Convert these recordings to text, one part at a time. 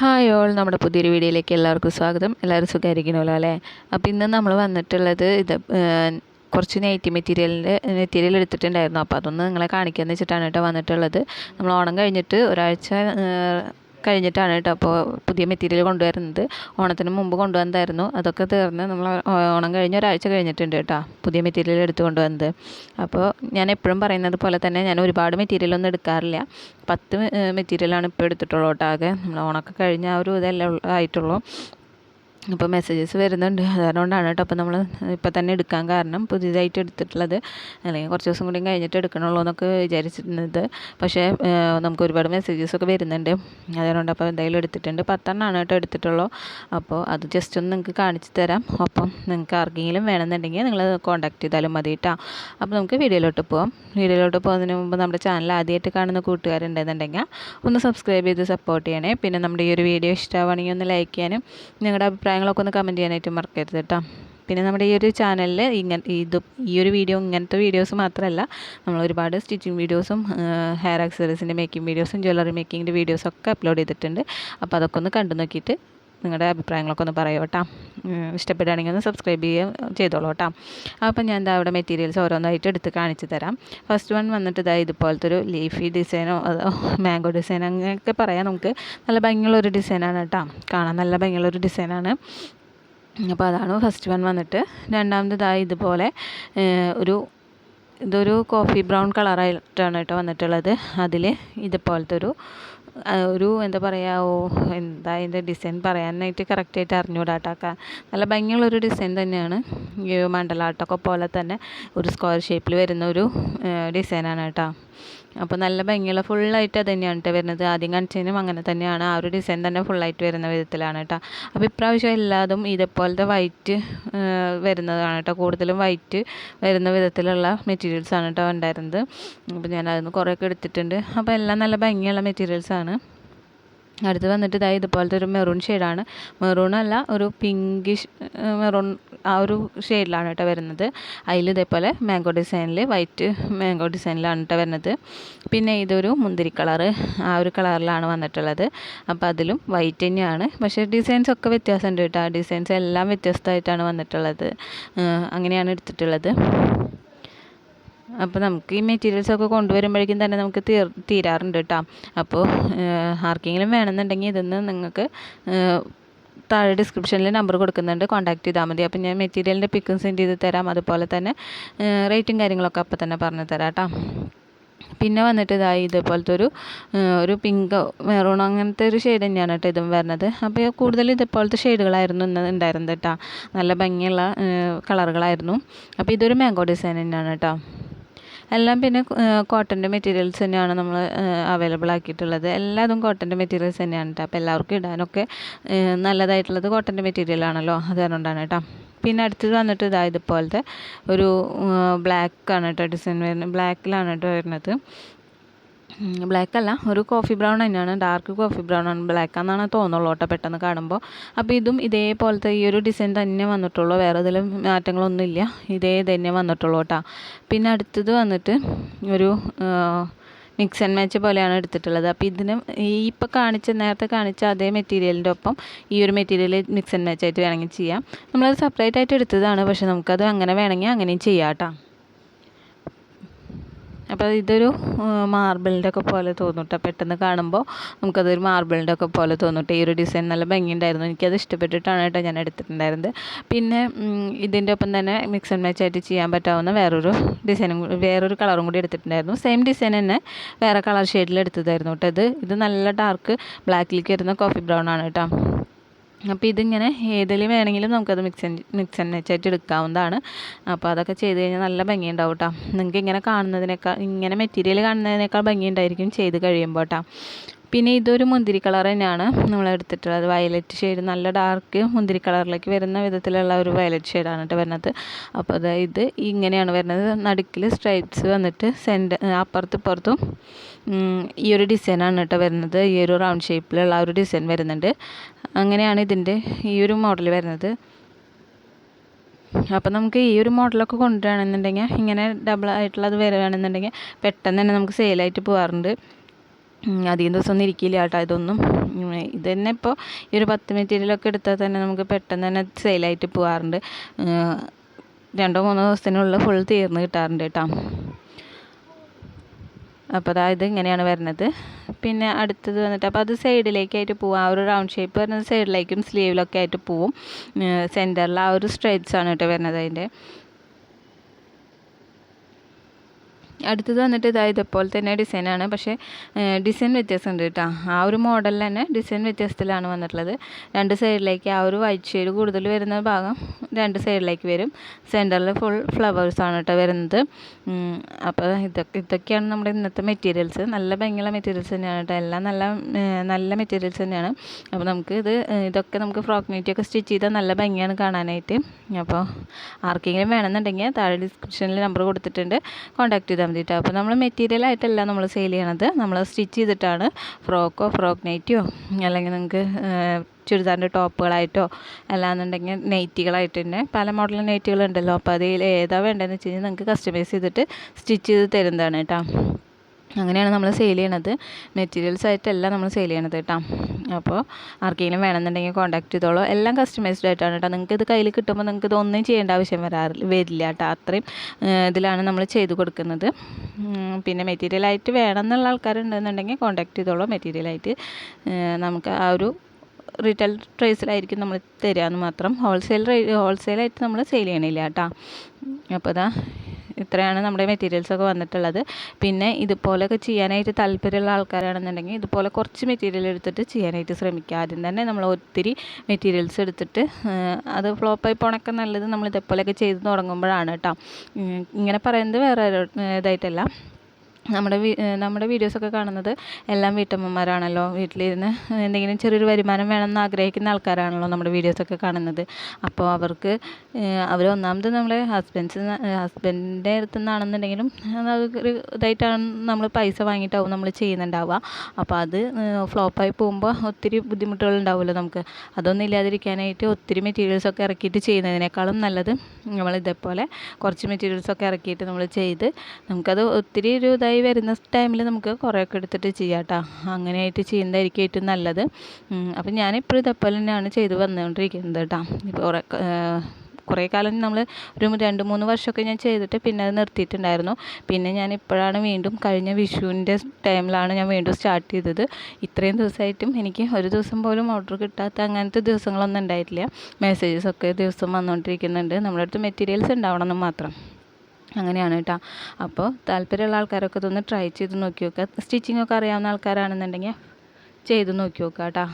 Hi all നമ്മുടെ പുതിയൊരു വീഡിയോയിലേക്ക് എല്ലാവർക്കും സ്വാഗതം. എല്ലാവരും സുഖമായിരിക്കണമല്ലോ അല്ലേ? അപ്പോൾ ഇന്ന് നമ്മൾ വന്നിട്ടുള്ളത് ഇത് കുറച്ച് നൈറ്റി മെറ്റീരിയലിന്റെ മെറ്റീരിയൽ എടുത്തിട്ടുണ്ടായിരുന്നു. അപ്പോൾ അതൊന്ന് നിങ്ങളെ കാണിക്കാമെന്ന് വെച്ചിട്ടാണ് കേട്ടോ വന്നിട്ടുള്ളത്. നമ്മൾ ഓണം കഴിഞ്ഞിട്ട് ഒരാഴ്ച കഴിഞ്ഞിട്ടാണ് കേട്ടോ അപ്പോൾ പുതിയ മെറ്റീരിയൽ കൊണ്ടുവരുന്നത്. ഓണത്തിന് മുമ്പ് കൊണ്ടുവന്നതായിരുന്നു. അതൊക്കെ തീർന്ന് നമ്മൾ ഓണം കഴിഞ്ഞ് ഒരാഴ്ച കഴിഞ്ഞിട്ടുണ്ട് കേട്ടോ പുതിയ മെറ്റീരിയൽ എടുത്ത് കൊണ്ടുവന്നത്. അപ്പോൾ ഞാൻ എപ്പോഴും പറയുന്നത് പോലെ തന്നെ ഞാൻ ഒരുപാട് മെറ്റീരിയൽ ഒന്നും എടുക്കാറില്ല. പത്ത് മെറ്റീരിയലാണ് ഇപ്പോൾ എടുത്തിട്ടുള്ളൂ കേട്ടോ ആകെ. നമ്മൾ ഓണമൊക്കെ കഴിഞ്ഞ ആ ഒരു ഇതല്ലേ ആയിട്ടുള്ളൂ. അപ്പോൾ മെസ്സേജസ് വരുന്നുണ്ട്. അതുകൊണ്ടാണ് കേട്ടോ അപ്പോൾ നമ്മൾ ഇപ്പം തന്നെ എടുക്കാൻ കാരണം പുതിയതായിട്ട് എടുത്തിട്ടുള്ളത്. അല്ലെങ്കിൽ കുറച്ച് ദിവസം കൂടി കഴിഞ്ഞിട്ട് എടുക്കണുള്ളൂ എന്നൊക്കെ വിചാരിച്ചിരുന്നത്. പക്ഷേ നമുക്ക് ഒരുപാട് മെസ്സേജസ് ഒക്കെ വരുന്നുണ്ട്. അതുകൊണ്ട് അപ്പോൾ എന്തായാലും എടുത്തിട്ടുണ്ട്. പത്തെണ്ണമാണ് കേട്ടോ എടുത്തിട്ടുള്ളൂ. അപ്പോൾ അത് ജസ്റ്റ് ഒന്ന് നിങ്ങൾക്ക് കാണിച്ചു തരാം. അപ്പം നിങ്ങൾക്ക് ആർക്കെങ്കിലും വേണമെന്നുണ്ടെങ്കിൽ നിങ്ങൾ കോൺടാക്ട് ചെയ്താലും മതി കേട്ടോ അപ്പോൾ നമുക്ക് വീഡിയോയിലോട്ട് പോവാം. വീഡിയോയിലോട്ട് പോകുന്നതിന് മുമ്പ് നമ്മുടെ ചാനൽ ആദ്യമായിട്ട് കാണുന്ന കൂട്ടുകാരുണ്ടെന്നുണ്ടെങ്കിൽ ഒന്ന് സബ്സ്ക്രൈബ് ചെയ്ത് സപ്പോർട്ട് ചെയ്യണേ. പിന്നെ നമ്മുടെ ഈ ഒരു വീഡിയോ ഇഷ്ടമാണെങ്കിൽ ഒന്ന് ലൈക്ക് ചെയ്യാനും നിങ്ങളുടെ അഭിപ്രായങ്ങളൊക്കെ ഒന്ന് കമന്റ് ചെയ്യാനായിട്ട് മറക്കരുത് കേട്ടോ. പിന്നെ നമ്മുടെ ഈ ഒരു ചാനലിൽ ഇങ്ങനെ ഇത് ഈ ഒരു വീഡിയോ ഇങ്ങനത്തെ വീഡിയോസ് മാത്രമല്ല നമ്മൾ ഒരുപാട് സ്റ്റിച്ചിങ് വീഡിയോസും ഹെയർ ആക്സസറീസിന്റെ മേക്കിംഗ് വീഡിയോസും ജ്വല്ലറി മേക്കിങ്ങിന്റെ വീഡിയോസൊക്കെ അപ്ലോഡ് ചെയ്തിട്ടുണ്ട്. അപ്പോൾ അതൊക്കെ ഒന്ന് കണ്ടു നോക്കിയിട്ട് നിങ്ങളുടെ അഭിപ്രായങ്ങളൊക്കെ ഒന്ന് പറയൂ കേട്ടോ. ഇഷ്ടപ്പെടുകയാണെങ്കിൽ ഒന്ന് സബ്സ്ക്രൈബ് ചെയ്യുക ചെയ്തോളൂ കേട്ടോ. അപ്പോൾ ഞാൻ എന്താ അവിടെ മെറ്റീരിയൽസ് ഓരോന്നായിട്ട് എടുത്ത് കാണിച്ചു തരാം. ഫസ്റ്റ് വൺ വന്നിട്ട് ഇതാ ഇതുപോലത്തെ ഒരു ലീഫി ഡിസൈനോ അതോ മാംഗോ ഡിസൈൻ അങ്ങനെയൊക്കെ പറയാം നമുക്ക്. നല്ല ഭംഗിയുള്ളൊരു ഡിസൈനാണ് കേട്ടോ. കാണാൻ നല്ല ഭംഗിയുള്ളൊരു ഡിസൈനാണ് അപ്പോൾ അതാണ് ഫസ്റ്റ് വൺ വന്നിട്ട്. രണ്ടാമത് ഇതാ ഇതുപോലെ ഒരു ഇതൊരു കോഫി ബ്രൗൺ കളറായിട്ടാണ് കേട്ടോ വന്നിട്ടുള്ളത്. അതിൽ ഇതുപോലത്തെ ഒരു ഒരു എന്താ പറയുക എന്താ അതിന്റെ ഡിസൈൻ പറയാനായിട്ട് കറക്റ്റായിട്ട് അറിഞ്ഞൂടാ കേട്ടോ നല്ല ഭംഗിയുള്ളൊരു ഡിസൈൻ തന്നെയാണ്. ഈ മണ്ടലാട്ടൊക്കെ പോലെ തന്നെ ഒരു സ്ക്വയർ ഷേപ്പിൽ വരുന്ന ഒരു ഡിസൈനാണ് കേട്ടോ അപ്പോൾ നല്ല ഭംഗിയുള്ള ഫുള്ളായിട്ട് അത് തന്നെയാണ് കേട്ടോ വരുന്നത്. ആദ്യം കാണിച്ചതിനും അങ്ങനെ തന്നെയാണ്. ആ ഒരു ഡിസൈൻ തന്നെ ഫുള്ളായിട്ട് വരുന്ന വിധത്തിലാണ് കേട്ടോ അപ്പോൾ ഇപ്രാവശ്യം എല്ലാതും ഇതേപോലത്തെ വൈറ്റ് വരുന്നതാണ് കേട്ടോ കൂടുതലും വൈറ്റ് വരുന്ന വിധത്തിലുള്ള മെറ്റീരിയൽസാണ് കേട്ടോ ഉണ്ടായിരുന്നത്. അപ്പോൾ ഞാൻ അതിന് കുറേയൊക്കെ എടുത്തിട്ടുണ്ട്. അപ്പോൾ എല്ലാം നല്ല ഭംഗിയുള്ള മെറ്റീരിയൽസാണ് അടുത്ത് വന്നിട്ട് ഇതായി ഇതുപോലത്തെ ഒരു മെറൂൺ ഷെയ്ഡാണ് മെറൂൺ അല്ല ഒരു പിങ്കിഷ് മെറൂൺ ആ ഒരു ഷെയ്ഡിലാണ് കേട്ടോ വരുന്നത്. അതിൽ ഇതേപോലെ മാംഗോ ഡിസൈനിൽ വൈറ്റ് മാംഗോ ഡിസൈനിലാണ് കേട്ടോ വരുന്നത്. പിന്നെ ഇതൊരു മുന്തിരി കളറ് ആ ഒരു കളറിലാണ് വന്നിട്ടുള്ളത്. അപ്പോൾ അതിലും വൈറ്റ് തന്നെയാണ്. പക്ഷേ ഡിസൈൻസ് ഒക്കെ വ്യത്യാസമുണ്ട് കേട്ടോ ആ ഡിസൈൻസ് എല്ലാം വ്യത്യസ്തമായിട്ടാണ് വന്നിട്ടുള്ളത്. അങ്ങനെയാണ് എടുത്തിട്ടുള്ളത്. അപ്പോൾ നമുക്ക് ഈ മെറ്റീരിയൽസ് ഒക്കെ കൊണ്ടുവരുമ്പോഴേക്കും തന്നെ നമുക്ക് തീർ തീരാറുണ്ട് കേട്ടോ അപ്പോൾ ആർക്കെങ്കിലും വേണമെന്നുണ്ടെങ്കിൽ ഇതൊന്ന് നിങ്ങൾക്ക് താഴെ ഡിസ്ക്രിപ്ഷനിൽ നമ്പർ കൊടുക്കുന്നുണ്ട്. കോൺടാക്ട് ചെയ്താൽ മതി. അപ്പോൾ ഞാൻ മെറ്റീരിയലിന്റെ പിക്കും സെൻഡ് ചെയ്ത് തരാം. അതുപോലെ തന്നെ റേറ്റും കാര്യങ്ങളൊക്കെ അപ്പം തന്നെ പറഞ്ഞു തരാം കേട്ടോ. പിന്നെ വന്നിട്ട് ഇതാ ഇതേപോലത്തെ ഒരു ഒരു പിങ്ക് മെറൂൺ അങ്ങനത്തെ ഒരു ഷെയ്ഡ് തന്നെയാണ് കേട്ടോ ഇതും വരുന്നത്. അപ്പോൾ കൂടുതൽ ഇതേപോലത്തെ ഷെയ്ഡുകളായിരുന്നു ഇന്ന് ഉണ്ടായിരുന്നത് കേട്ടോ. നല്ല ഭംഗിയുള്ള കളറുകളായിരുന്നു അപ്പോൾ ഇതൊരു മാംഗോ ഡിസൈൻ തന്നെയാണ് കേട്ടോ. എല്ലാം പിന്നെ കോട്ടന്റെ മെറ്റീരിയൽസ് തന്നെയാണ് നമ്മൾ അവൈലബിൾ ആക്കിയിട്ടുള്ളത്. എല്ലാതും കോട്ടന്റെ മെറ്റീരിയൽസ് തന്നെയാണ് കേട്ടോ അപ്പോൾ എല്ലാവർക്കും ഇടാനൊക്കെ നല്ലതായിട്ടുള്ളത് കോട്ടന്റെ മെറ്റീരിയൽ ആണല്ലോ. അത് അതുകൊണ്ടാണ് കേട്ടോ പിന്നെ അടുത്തത് വന്നിട്ട് ഇതാ ഇതുപോലത്തെ ഒരു ബ്ലാക്ക് ആണ് കേട്ടോ ഡിസൈൻ വരുന്നത്. ബ്ലാക്കിലാണ് കേട്ടോ വരുന്നത്. ബ്ലാക്ക് അല്ല. ഒരു കോഫി ബ്രൗൺ തന്നെയാണ്. ഡാർക്ക് കോഫി ബ്രൗൺ ആണ് ബ്ലാക്ക് എന്നാണ് തോന്നുള്ളൂ കേട്ടോ പെട്ടെന്ന് കാണുമ്പോൾ അപ്പോൾ ഇതും ഇതേപോലത്തെ ഈ ഒരു ഡിസൈൻ തന്നെ വന്നിട്ടുള്ളൂ. വേറെ ഇതിലും മാറ്റങ്ങളൊന്നുമില്ല ഇതേ തന്നെ വന്നിട്ടുള്ളൂ കേട്ടോ. പിന്നെ അടുത്തത് വന്നിട്ട് ഒരു മിക്സ് ആൻഡ് മാച്ച് പോലെയാണ് എടുത്തിട്ടുള്ളത്. അപ്പോൾ ഇതിന് ഈ ഇപ്പോൾ കാണിച്ച നേരത്തെ കാണിച്ച അതേ മെറ്റീരിയലിന്റെ ഒപ്പം ഈ ഒരു മെറ്റീരിയൽ മിക്സ് ആൻഡ് മാച്ച് ആയിട്ട് വേണമെങ്കിൽ ചെയ്യാം. നമ്മളത് സെപ്പറേറ്റ് ആയിട്ട് എടുത്തതാണ്. പക്ഷേ നമുക്കത് അങ്ങനെ വേണമെങ്കിൽ അങ്ങനെയും ചെയ്യാം കേട്ടോ. അപ്പോൾ ഇതൊരു മാർബിളിന്റെ ഒക്കെ പോലെ തോന്നുട്ടോ. പെട്ടെന്ന് കാണുമ്പോൾ നമുക്കതൊരു മാർബിളിന്റെ ഒക്കെ പോലെ തോന്നുട്ടോ. ഈ ഒരു ഡിസൈൻ നല്ല ഭംഗിയുണ്ടായിരുന്നു. എനിക്കത് ഇഷ്ടപ്പെട്ടിട്ടാണ് കേട്ടോ ഞാൻ എടുത്തിട്ടുണ്ടായിരുന്നത്. പിന്നെ ഇതിന്റെ ഒപ്പം തന്നെ മിക്സ് ആൻഡ് മാച്ച് ആയിട്ട് ചെയ്യാൻ പറ്റാവുന്ന വേറൊരു ഡിസൈനും വേറൊരു കളറും കൂടി എടുത്തിട്ടുണ്ടായിരുന്നു. സെയിം ഡിസൈൻ തന്നെ വേറെ കളർ ഷെയ്ഡിൽ എടുത്തതായിരുന്നു കേട്ടോ ഇത്. ഇത് നല്ല ഡാർക്ക് ബ്ലാക്കിലേക്ക് വരുന്ന കോഫി ബ്രൗൺ ആണ് കേട്ടോ. അപ്പോൾ ഇതിങ്ങനെ ഏതിൽ വേണമെങ്കിലും നമുക്കത് മിക്സ് മിക്സ് മാച്ച് എടുക്കാവുന്നതാണ്. അപ്പോൾ അതൊക്കെ ചെയ്ത് കഴിഞ്ഞാൽ നല്ല ഭംഗിയുണ്ടാവും കേട്ടോ. നിങ്ങൾക്ക് ഇങ്ങനെ കാണുന്നതിനേക്കാൾ ഇങ്ങനെ മെറ്റീരിയൽ കാണുന്നതിനേക്കാൾ ഭംഗിയുണ്ടായിരിക്കും ചെയ്ത് കഴിയുമ്പോൾ കേട്ടോ. പിന്നെ ഇതൊരു മുന്തിരി കളർ തന്നെയാണ്. നമ്മൾ എടുത്തിട്ടുള്ളത്. വയലറ്റ് ഷെയ്ഡ് നല്ല ഡാർക്ക് മുന്തിരി കളറിലേക്ക് വരുന്ന വിധത്തിലുള്ള ഒരു വയലറ്റ് ഷെയ്ഡാണ് കേട്ടോ വരുന്നത്. അപ്പോൾ അത് ഇത് ഇങ്ങനെയാണ് വരുന്നത്. നടുക്കിൽ സ്ട്രൈപ്സ് വന്നിട്ട് സെന്റർ അപ്പുറത്തും ഇപ്പുറത്തും ഈ ഒരു ഡിസൈനാണ് കേട്ടോ വരുന്നത്. ഈ ഒരു റൗണ്ട് ഷേപ്പിലുള്ള ഒരു ഡിസൈൻ വരുന്നുണ്ട്. അങ്ങനെയാണ് ഇതിന്റെ ഈ ഒരു മോഡൽ വരുന്നത്. അപ്പോൾ നമുക്ക് ഈ ഒരു മോഡലൊക്കെ കൊണ്ടുവരണമെന്നുണ്ടെങ്കിൽ ഇങ്ങനെ ഡബിൾ ആയിട്ടുള്ളത് വരികയാണെന്നുണ്ടെങ്കിൽ പെട്ടെന്ന് തന്നെ നമുക്ക് സെയിലായിട്ട് പോകാറുണ്ട് അധികം ദിവസം ഒന്നും ഇരിക്കില്ല കേട്ടോ ഇതൊന്നും. ഇത് തന്നെ ഇപ്പോൾ ഈ ഒരു പത്ത് മെറ്റീരിയലൊക്കെ എടുത്താൽ തന്നെ നമുക്ക് പെട്ടെന്ന് തന്നെ സെയിലായിട്ട് പോകാറുണ്ട് രണ്ടോ മൂന്നോ ദിവസത്തിനുള്ളിൽ ഫുൾ തീർന്ന് കിട്ടാറുണ്ട് കേട്ടോ. അപ്പോൾ അതായത് ഇങ്ങനെയാണ് വരുന്നത്. പിന്നെ അടുത്തത് വന്നിട്ട് അപ്പോൾ അത് സൈഡിലേക്കായിട്ട് പോവും. ആ ഒരു റൗണ്ട് ഷേപ്പ് വരുന്നത് സൈഡിലേക്കും സ്ലീവിലൊക്കെ ആയിട്ട് പോവും. സെന്ററിൽ ആ ഒരു സ്ട്രൈറ്റ്സ് ആണ് കേട്ടോ വരുന്നത് അതിന്റെ അടുത്തത് വന്നിട്ട് ഇതാ ഇതേപോലെ തന്നെ ഡിസൈനാണ് പക്ഷേ ഡിസൈൻ വ്യത്യാസമുണ്ട് കേട്ടോ. ആ ഒരു മോഡലിൽ തന്നെ ഡിസൈൻ വ്യത്യാസത്തിലാണ് വന്നിട്ടുള്ളത്. രണ്ട് സൈഡിലേക്ക് ആ ഒരു വൈറ്റ് ഷെയ്ഡ് കൂടുതൽ വരുന്ന ഭാഗം രണ്ട് സൈഡിലേക്ക് വരും. സെന്ററിൽ ഫുൾ ഫ്ലവേഴ്സാണ് കേട്ടോ വരുന്നത്. അപ്പോൾ ഇതൊക്കെ ഇതൊക്കെയാണ് നമ്മുടെ ഇന്നത്തെ മെറ്റീരിയൽസ് നല്ല ഭംഗിയുള്ള മെറ്റീരിയൽസ് തന്നെയാണ് കേട്ടോ. എല്ലാം നല്ല നല്ല മെറ്റീരിയൽസ് തന്നെയാണ്. അപ്പോൾ നമുക്ക് ഇത് ഇതൊക്കെ നമുക്ക് ഫ്രോക്ക് നൈറ്റിയൊക്കെ സ്റ്റിച്ച് ചെയ്താൽ നല്ല ഭംഗിയാണ് കാണാനായിട്ട്. അപ്പോൾ ആർക്കെങ്കിലും വേണമെന്നുണ്ടെങ്കിൽ താഴെ ഡിസ്ക്രിപ്ഷനിൽ നമ്പർ കൊടുത്തിട്ടുണ്ട്. കോൺടാക്ട് ചെയ്താൽ മതി അപ്പോൾ നമ്മൾ മെറ്റീരിയൽ ആയിട്ടല്ല നമ്മൾ സെയിൽ ചെയ്യണത്. നമ്മൾ സ്റ്റിച്ച് ചെയ്തിട്ടാണ് ഫ്രോക്കോ ഫ്രോക്ക് നൈറ്റിയോ അല്ലെങ്കിൽ നിങ്ങൾക്ക് ചുരിദാറിന്റെ ടോപ്പുകളായിട്ടോ അല്ലാന്നുണ്ടെങ്കിൽ നൈറ്റികളായിട്ട് തന്നെ പല മോഡൽ നൈറ്റികളുണ്ടല്ലോ അപ്പോൾ അതിൽ ഏതാ വേണ്ടതെന്ന് വെച്ച് കഴിഞ്ഞാൽ നിങ്ങൾക്ക് കസ്റ്റമൈസ് ചെയ്തിട്ട് സ്റ്റിച്ച് ചെയ്ത് തരുന്നതാണ് കേട്ടോ. അങ്ങനെയാണ് നമ്മൾ സെയിൽ ചെയ്യണത്. മെറ്റീരിയൽസ് ആയിട്ടല്ല നമ്മൾ സെയിൽ ചെയ്യണത് കേട്ടോ അപ്പോൾ ആർക്കെങ്കിലും വേണമെന്നുണ്ടെങ്കിൽ കോൺടാക്ട് ചെയ്തോളൂ. എല്ലാം കസ്റ്റമൈസ്ഡ് ആയിട്ടാണ് കേട്ടോ നിങ്ങൾക്ക് ഇത് കയ്യിൽ കിട്ടുമ്പോൾ നിങ്ങൾക്ക് ഇതൊന്നും ചെയ്യേണ്ട ആവശ്യം വരാറില്ല വരില്ല കേട്ടോ അത്രയും ഇതിലാണ് നമ്മൾ ചെയ്ത് കൊടുക്കുന്നത്. പിന്നെ പിന്നെ മെറ്റീരിയലായിട്ട് വേണം എന്നുള്ള ആൾക്കാരുണ്ടെന്നുണ്ടെങ്കിൽ കോൺടാക്ട് ചെയ്തോളൂ. മെറ്റീരിയലായിട്ട് നമുക്ക് ആ ഒരു റീറ്റെയിൽ പ്രൈസിലായിരിക്കും നമ്മൾ തരിക എന്ന് മാത്രം ഹോൾസെയിൽ ഹോൾസെയിലായിട്ട് നമ്മൾ സെയിൽ ചെയ്യണില്ല കേട്ടോ അപ്പോൾ ഇതാ ഇത്രയാണ് നമ്മുടെ മെറ്റീരിയൽസൊക്കെ വന്നിട്ടുള്ളത്. പിന്നെ ഇതുപോലെയൊക്കെ ചെയ്യാനായിട്ട് താല്പര്യമുള്ള ആൾക്കാരാണെന്നുണ്ടെങ്കിൽ ഇതുപോലെ കുറച്ച് മെറ്റീരിയൽ എടുത്തിട്ട് ചെയ്യാനായിട്ട് ശ്രമിക്കുക. ആദ്യം തന്നെ നമ്മൾ ഒത്തിരി മെറ്റീരിയൽസ് എടുത്തിട്ട് അത് ഫ്ലോപ്പായി പോണൊക്കെ നല്ലത് നമ്മൾ ഇതേപോലെയൊക്കെ ചെയ്ത് തുടങ്ങുമ്പോഴാണ് കേട്ടോ. ഇങ്ങനെ പറയുന്നത് വേറെ ഇതായിട്ടല്ല. നമ്മുടെ നമ്മുടെ വീഡിയോസൊക്കെ കാണുന്നത് എല്ലാം വീട്ടമ്മമാരാണല്ലോ. വീട്ടിലിരുന്ന് എന്തെങ്കിലും ചെറിയൊരു വരുമാനം വേണമെന്ന് ആഗ്രഹിക്കുന്ന ആൾക്കാരാണല്ലോ നമ്മുടെ വീഡിയോസൊക്കെ കാണുന്നത്. അപ്പോൾ അവർക്ക് അവർ ഒന്നാമത് നമ്മുടെ ഹസ്ബൻഡ്സ് ഹസ്ബൻഡിന്റെ അടുത്തു നിന്നാണെന്നുണ്ടെങ്കിലും ഒരു ഇതായിട്ടാണ് നമ്മൾ പൈസ വാങ്ങിയിട്ടാവും നമ്മൾ ചെയ്യുന്നുണ്ടാവുക. അപ്പോൾ അത് ഫ്ലോപ്പായി പോകുമ്പോൾ ഒത്തിരി ബുദ്ധിമുട്ടുകൾ ഉണ്ടാവുമല്ലോ നമുക്ക്. അതൊന്നും ഇല്ലാതിരിക്കാനായിട്ട് ഒത്തിരി മെറ്റീരിയൽസൊക്കെ ഇറക്കിയിട്ട് ചെയ്യുന്നതിനേക്കാളും നല്ലത് നമ്മൾ ഇതേപോലെ കുറച്ച് മെറ്റീരിയൽസൊക്കെ ഇറക്കിയിട്ട് നമ്മൾ ചെയ്ത് നമുക്കത് ഒത്തിരി ഒരു ഇതായി വരുന്ന ടൈമിൽ നമുക്ക് കുറേയൊക്കെ എടുത്തിട്ട് ചെയ്യാം കേട്ടോ അങ്ങനെയായിട്ട് ചെയ്യുന്നതായിരിക്കും ഏറ്റവും നല്ലത്. അപ്പം ഞാനിപ്പോഴും ഇതേപോലെ തന്നെയാണ് ചെയ്ത് വന്നുകൊണ്ടിരിക്കുന്നത് കേട്ടോ. ഇപ്പോൾ കുറേ കുറേ കാലം നമ്മൾ ഒരു രണ്ട് മൂന്ന് വർഷമൊക്കെ ഞാൻ ചെയ്തിട്ട് പിന്നെ അത് നിർത്തിയിട്ടുണ്ടായിരുന്നു. പിന്നെ ഞാൻ ഇപ്പോഴാണ് വീണ്ടും കഴിഞ്ഞ വിഷുവിന്റെ ടൈമിലാണ് ഞാൻ വീണ്ടും സ്റ്റാർട്ട് ചെയ്തത്. ഇത്രയും ദിവസമായിട്ടും എനിക്ക് ഒരു ദിവസം പോലും ഓർഡർ കിട്ടാത്ത അങ്ങനത്തെ ദിവസങ്ങളൊന്നും ഉണ്ടായിട്ടില്ല. മെസ്സേജസ് ഒക്കെ ദിവസം വന്നുകൊണ്ടിരിക്കുന്നുണ്ട്. നമ്മുടെ അടുത്ത് മെറ്റീരിയൽസ് ഉണ്ടാവണമെന്ന് മാത്രം. അങ്ങനെയാണ് കേട്ടോ. അപ്പോൾ താല്പര്യമുള്ള ആൾക്കാരൊക്കെ ഇതൊന്ന് ട്രൈ ചെയ്ത് നോക്കി നോക്കുക സ്റ്റിച്ചിങ് ഒക്കെ അറിയാവുന്ന ആൾക്കാരാണെന്നുണ്ടെങ്കിൽ ചെയ്ത് നോക്കി നോക്കുക കേട്ടോ.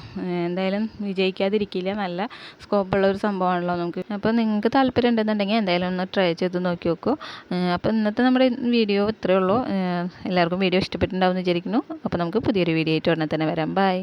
എന്തായാലും വിജയിക്കാതിരിക്കില്ല. നല്ല സ്കോപ്പുള്ള ഒരു സംഭവമാണല്ലോ നമുക്ക്. അപ്പോൾ നിങ്ങൾക്ക് താല്പര്യം ഉണ്ടെന്നുണ്ടെങ്കിൽ എന്തായാലും ഒന്ന് ട്രൈ ചെയ്ത് നോക്കി നോക്കൂ അപ്പോൾ ഇന്നത്തെ നമ്മുടെ വീഡിയോ ഇത്രയേ ഉള്ളൂ. എല്ലാവർക്കും വീഡിയോ ഇഷ്ടപ്പെട്ടിട്ടുണ്ടാവും എന്ന് വിചാരിക്കുന്നു. അപ്പോൾ നമുക്ക് പുതിയൊരു വീഡിയോ ആയിട്ട് ഉടനെ തന്നെ വരാം. ബൈ